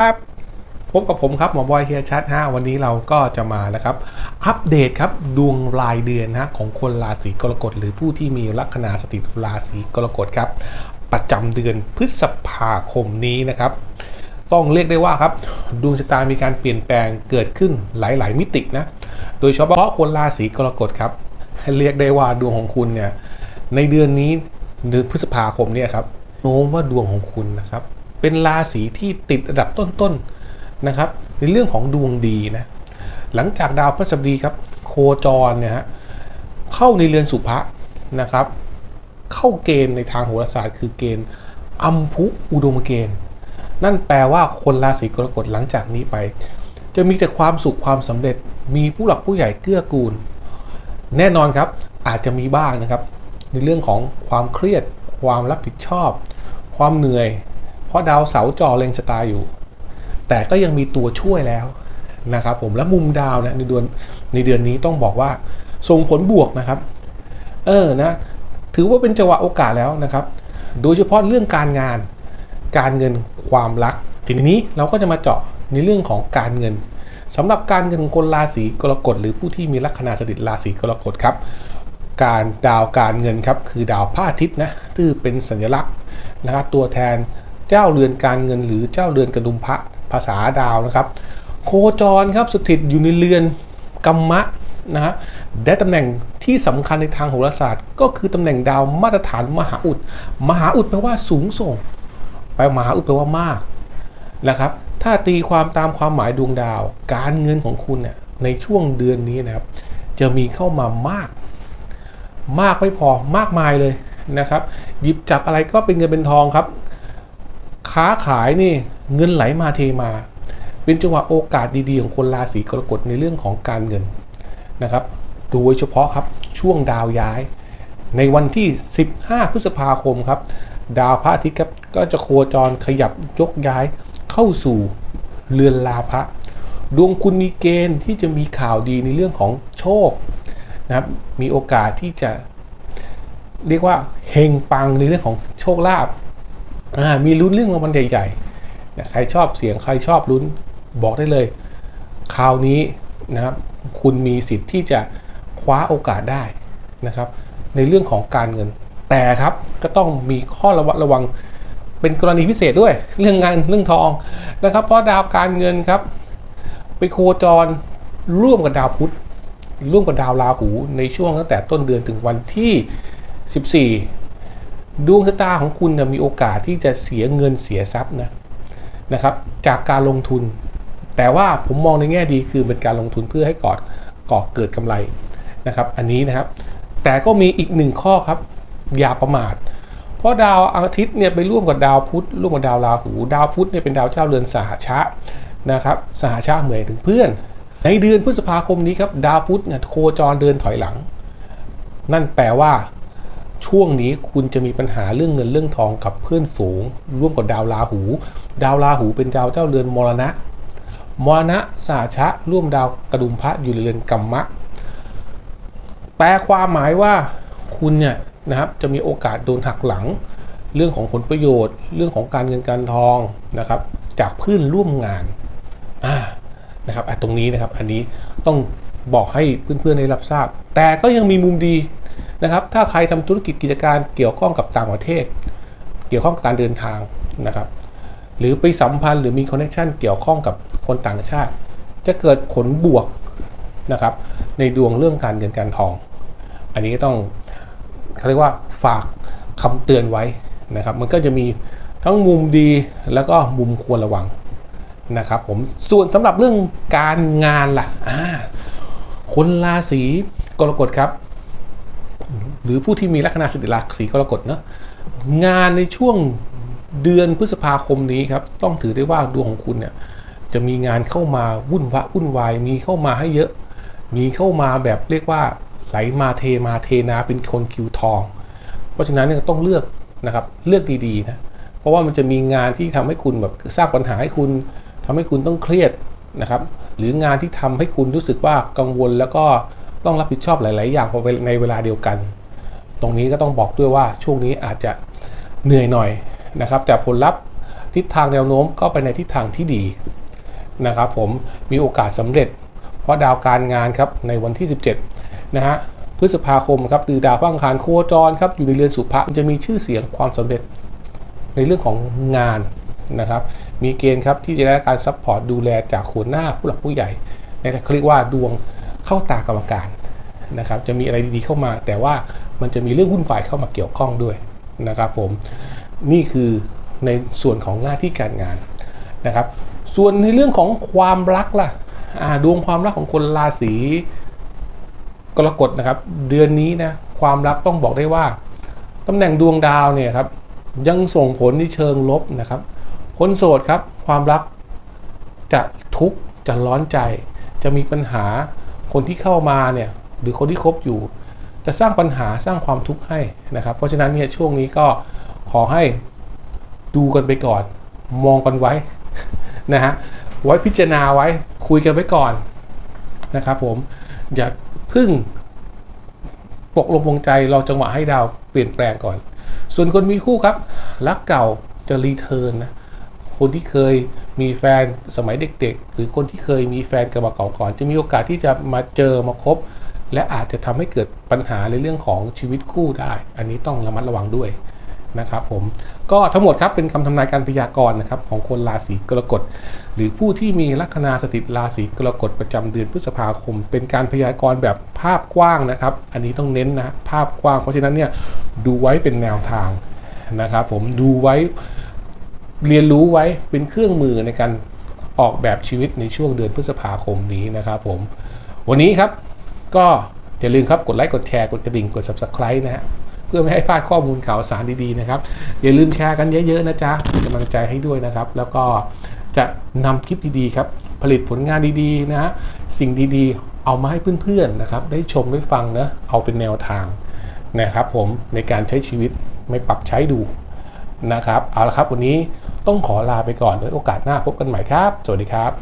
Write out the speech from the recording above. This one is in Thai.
ครับพบกับผมครับหมอบอยเฮียชัดฮะวันนี้เราก็จะมานะครับ อัปเดตครับดวงรายเดือนนะของคนราศีกรกฎหรือผู้ที่มีลัคนาสถิตราศีกรกฎครับ ประจำเดือนพฤษภาคมนี้นะครับ ต้องเรียกได้ว่าครับดวงชะตามีการเปลี่ยนแปลงเกิดขึ้นหลาย ๆ มิตินะ โดยเฉพาะคนราศีกรกฎครับเรียกได้ว่าดวงของคุณเนี่ยในเดือนนี้เดือนพฤษภาคมเนี่ยครับโน้มว่าดวงของคุณนะครับ เป็นราศีที่ติดอันดับต้นๆนะครับ ในเรื่องของดวงดีนะหลังจากดาวพฤหัสบดีครับ โคจรเนี่ยฮะเข้าในเรือนสุภะนะครับ เข้าเกณฑ์ในทางโหราศาสตร์ คือเกณฑ์อัมพุอุดมเกณฑ์ นั่นแปลว่าคนราศีกรกฎหลังจากนี้ไป จะมีแต่ความสุขความสำเร็จมีผู้หลักผู้ใหญ่เกื้อกูล แน่นอนครับอาจจะมีบ้างนะครับ ในเรื่องของความเครียด ความรับผิดชอบ ความเหนื่อย เพราะดาวเสาร์จอเล็งชะตาอยู่ แต่ก็ยังมีตัวช่วยแล้วนะครับผมและมุมดาวนี่ยในเดือนในเดือนนี้ต้องบอกว่าส่งผลบวกนะครับ เออนะถือว่าเป็นจังหวะโอกาสแล้วนะครับ โดยเฉพาะเรื่องการงาน การเงินความรัก ทีนี้เราก็จะมาเจาะในเรื่องของการเงินสำหรับการเงินคนราศีกรกฎหรือผู้ที่มีลัคนาสถิตราศีกรกฎครับ การดาวการเงินครับคือดาวพระอาทิตย์นะที่เป็นสัญลักษณ์นะครับตัวแทน เจ้าเรือนการเงินหรือเจ้าเรือนกระดุมพระภาษาดาวนะครับ โคจรครับสถิตอยู่ในเรือนกัมมะนะฮะได้ตำแหน่งที่สำคัญในทางโหราศาสตร์ ก็คือตำแหน่งดาวมาตรฐานมหาอุด มหาอุดแปลว่าสูงส่งแปลมหาอุดแปลว่ามากนะครับถ้าตีความตามความหมายดวงดาว การเงินของคุณเนี่ยในช่วงเดือนนี้นะครับ จะมีเข้ามามาก มากไม่พอมากมายเลยนะครับ หยิบจับอะไรก็เป็นเงินเป็นทองครับ ค้าขายนี่เงินไหลมาเทมา เป็นจังหวะโอกาสดีๆของคนราศีกรกฎในเรื่องของการเงินนะครับ โดยเฉพาะครับช่วงดาวย้าย ในวันที่ 15 พฤษภาคมครับ ดาวพระอาทิตย์ครับก็จะโคจรขยับยกย้ายเข้าสู่เรือนลาภะดวงคุณมีเกณฑ์ที่จะมีข่าวดีในเรื่องของโชคนะครับ มีโอกาสที่จะเรียกว่าเฮงปังในเรื่องของโชคลาภ มีลุ้นเรื่องรางวัลใหญ่ๆใครชอบเสียงใครชอบลุ้นบอกได้เลย คราวนี้นะครับคุณมีสิทธิ์ที่จะคว้าโอกาสได้นะครับ ในเรื่องของการเงิน แต่ครับก็ต้องมีข้อระวัดระวังเป็นกรณีพิเศษด้วย เรื่องงานเรื่องทองนะครับ เพราะดาวการเงินครับ ไปโคจรร่วมกับดาวพุธร่วมกับดาวราหูในช่วงตั้งแต่ต้นเดือนถึงวันที่ 14 ดวงชะตาของคุณนะมีโอกาสที่จะเสียเงินเสียทรัพย์นะนะครับ จากการลงทุน แต่ว่าผมมองในแง่ดีคือเป็นการลงทุนเพื่อให้ก่อก่อเกิดกำไรนะครับ อันนี้นะครับ แต่ก็มีอีกหนึ่งข้อครับ อย่าประมาท เพราะดาวอาทิตย์เนี่ยไปร่วมกับดาวพุธร่วมกับดาวราหู ดาวพุธเนี่ยเป็นดาวเจ้าเรือนสหชะนะครับสหชะเหมือนถึงเพื่อน ในเดือนพฤษภาคมนี้ครับ ดาวพุธเนี่ยโคจรเดินถอยหลัง นั่นแปลว่า ช่วงนี้คุณจะมีปัญหาเรื่องเงินเรื่องทองกับเพื่อนฝูง ร่วมกับดาวราหู ดาวราหูเป็นดาวเจ้าเรือนมรณะ มรณะสาชะ ร่วมดาวกระดุมพระอยู่ในเรือนกัมมะ แปลความหมายว่าคุณเนี่ยนะครับจะมีโอกาสโดนหักหลัง เรื่องของผลประโยชน์ เรื่องของการเงินการทองนะครับ จากเพื่อนร่วมงานนะครับอะตรงนี้นะครับอันนี้ต้องบอกให้เพื่อนๆได้รับทราบ แต่ก็ยังมีมุมดี นะครับ ถ้าใครทำธุรกิจกิจการเกี่ยวข้องกับต่างประเทศ เกี่ยวข้องกับการเดินทางนะครับ หรือไปสัมพันธ์หรือมีคอนเนคชันเกี่ยวข้องกับคนต่างชาติ จะเกิดผลบวกนะครับ ในดวงเรื่องการเงินการทอง อันนี้ต้องเขาเรียกว่าฝากคำเตือนไว้นะครับ มันก็จะมีทั้งมุมดีแล้วก็มุมควรระวังนะครับผมส่วนสำหรับเรื่องการงานล่ะคนราศีกรกฎครับ หรือผู้ที่มีลัคนาสถิตราศีกรกฎเนาะงานในช่วงเดือนพฤษภาคมนี้ครับ ต้องถือได้ว่าดวงของคุณเนี่ยจะมีงานเข้ามาวุ่นวะวุ่นวายมีเข้ามาให้เยอะ มีเข้ามาแบบเรียกว่าไหลมาเทมาเทนาเป็นคนคิวทอง เพราะฉะนั้นเนี่ยต้องเลือกนะครับเลือกดีๆนะเพราะว่ามันจะมีงานที่ทำให้คุณแบบสร้างปัญหาให้คุณทำให้คุณต้องเครียดนะครับ หรืองานที่ทำให้คุณรู้สึกว่ากังวลแล้วก็ ต้องรับผิดชอบหลาย ๆ อย่างพอในเวลาเดียวกัน ตรงนี้ก็ต้องบอกด้วยว่าช่วงนี้อาจจะเหนื่อยหน่อยนะครับ แต่ผลลัพธ์ทิศทางแนวโน้มก็ไปในทิศทางที่ดีนะครับ ผมมีโอกาสสำเร็จ เพราะดาวการงานครับในวันที่ 17 นะฮะพฤษภาคมครับคือดาวพระอังคารโคจรครับอยู่ในเรือนสุภะจะมีชื่อเสียงความสำเร็จในเรื่องของงานนะครับ มีเกณฑ์ครับที่จะได้การซัพพอร์ตดูแลจากหัวหน้าผู้หลักผู้ใหญ่ในเขาเรียกว่าดวง เข้าตากรรมการนะครับจะมีอะไรดีๆเข้ามา แต่ว่ามันจะมีเรื่องวุ่นวายเข้ามาเกี่ยวข้องด้วยนะครับผมนี่คือในส่วนของหน้าที่การงานนะครับ ส่วนในเรื่องของความรักล่ะดวงความรักของคนราศีกรกฎนะครับ เดือนนี้นะความรักต้องบอกได้ว่าตำแหน่งดวงดาวเนี่ยครับยังส่งผลในเชิงลบนะครับ คนโสดครับความรักจะทุกข์จะร้อนใจ จะมีปัญหา คนที่เข้ามาเนี่ยหรือคนที่คบอยู่ จะสร้างปัญหาสร้างความทุกข์ให้นะครับ เพราะฉะนั้นเนี่ยช่วงนี้ก็ขอให้ดูกันไปก่อน มองกันไว้นะฮะไว้พิจารณาไว้คุยกันไว้ก่อนนะครับผมอย่าพึ่งปกลมวงใจรอจังหวะให้ดาวเปลี่ยนแปลงก่อน ส่วนคนมีคู่ครับ รักเก่าจะรีเทิร์นนะ คนที่เคยมีแฟนสมัยเด็ก ๆ หรือคนที่เคยมีแฟนกับมาเก่าก่อนจะมีโอกาสที่จะมาเจอมาคบ และอาจจะทำให้เกิดปัญหาในเรื่องของชีวิตคู่ได้ อันนี้ต้องระมัดระวังด้วยนะครับผมก็ทั้งหมดครับเป็นคำทำนายการพยากรณ์นะครับของคนราศีกรกฎ หรือผู้ที่มีลัคนาสถิตราศีกรกฎประจำเดือนพฤษภาคม เป็นการพยากรณ์แบบภาพกว้างนะครับ อันนี้ต้องเน้นนะภาพกว้าง เพราะฉะนั้นเนี่ยดูไว้เป็นแนวทางนะครับผมดูไว้ เรียนรู้ไว้เป็นเครื่องมือในการออกแบบชีวิตในช่วงเดือนพฤษภาคมนี้นะครับผม วันนี้ครับก็อย่าลืมครับกดไลค์กดแชร์กดกระดิ่งกด subscribe นะฮะเพื่อไม่ให้พลาดข้อมูลข่าวสารดีๆนะครับ อย่าลืมแชร์กันเยอะๆนะจ๊ะเป็นกำลังใจให้ด้วยนะครับ แล้วก็จะนำคลิปดีๆครับ ผลิตผลงานดีๆนะฮะสิ่งดีๆเอามาให้เพื่อนๆนะครับ ได้ชมได้ฟังนะเอาเป็นแนวทางนะครับผมในการใช้ชีวิตไม่ปรับใช้ดูนะครับ เอาละครับวันนี้ ต้องขอลาไปก่อนไว้โอกาสหน้าพบกันใหม่ครับ สวัสดีครับ